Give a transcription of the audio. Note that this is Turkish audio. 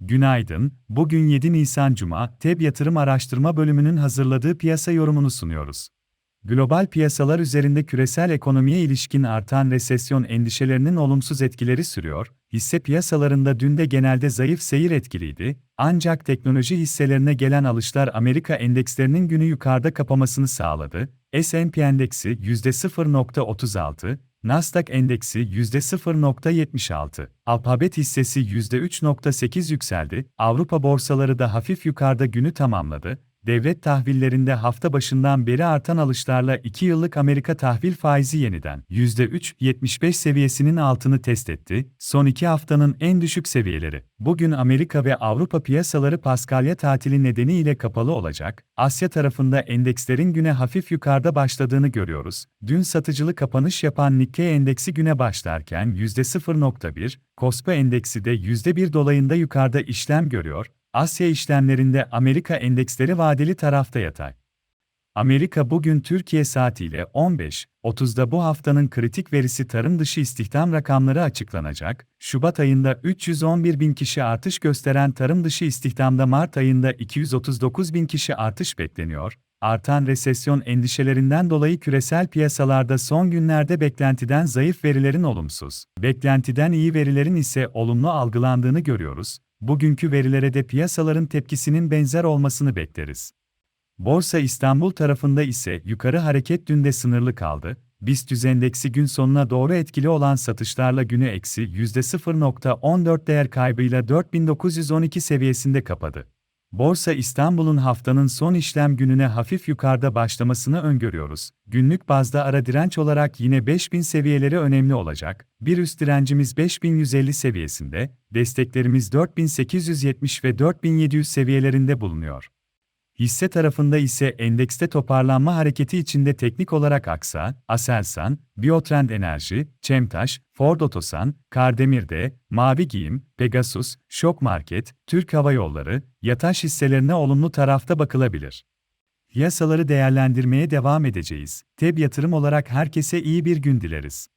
Günaydın, bugün 7 Nisan Cuma, TEB Yatırım Araştırma Bölümünün hazırladığı piyasa yorumunu sunuyoruz. Global piyasalar üzerinde küresel ekonomiye ilişkin artan resesyon endişelerinin olumsuz etkileri sürüyor, hisse piyasalarında dün de genelde zayıf seyir etkiliydi, ancak teknoloji hisselerine gelen alışlar Amerika endekslerinin günü yukarıda kapamasını sağladı, S&P endeksi %0.36, Nasdaq endeksi %0.76, Alphabet hissesi %3.8 yükseldi, Avrupa borsaları da hafif yukarıda günü tamamladı. Devlet tahvillerinde hafta başından beri artan alışlarla 2 yıllık Amerika tahvil faizi yeniden %3.75 seviyesinin altını test etti, son 2 haftanın en düşük seviyeleri. Bugün Amerika ve Avrupa piyasaları Paskalya tatili nedeniyle kapalı olacak, Asya tarafında endekslerin güne hafif yukarıda başladığını görüyoruz. Dün satıcılı kapanış yapan Nikkei endeksi güne başlarken %0.1, Kospi endeksi de %1 dolayında yukarıda işlem görüyor, Asya işlemlerinde Amerika endeksleri vadeli tarafta yatay. Amerika bugün Türkiye saatiyle 15.30'da bu haftanın kritik verisi tarım dışı istihdam rakamları açıklanacak. Şubat ayında 311 bin kişi artış gösteren tarım dışı istihdamda Mart ayında 239 bin kişi artış bekleniyor. Artan resesyon endişelerinden dolayı küresel piyasalarda son günlerde beklentiden zayıf verilerin olumsuz, beklentiden iyi verilerin ise olumlu algılandığını görüyoruz bugünkü verilere de piyasaların tepkisinin benzer olmasını bekleriz. Borsa İstanbul tarafında ise yukarı hareket dün de sınırlı kaldı. BIST endeksi gün sonuna doğru etkili olan satışlarla günü eksi %0.14 değer kaybıyla 4912 seviyesinde kapadı. Borsa İstanbul'un haftanın son işlem gününe hafif yukarıda başlamasını öngörüyoruz. Günlük bazda ara direnç olarak yine 5000 seviyeleri önemli olacak. Bir üst direncimiz 5150 seviyesinde, desteklerimiz 4870 ve 4700 seviyelerinde bulunuyor. Hisse tarafında ise endekste toparlanma hareketi içinde teknik olarak Aksa, Aselsan, Biotrend Enerji, Çemtaş, Ford Otosan, Kardemir'de, Mavi Giyim, Pegasus, Şok Market, Türk Hava Yolları, Yataş hisselerine olumlu tarafta bakılabilir. Piyasaları değerlendirmeye devam edeceğiz. TEB yatırım olarak herkese iyi bir gün dileriz.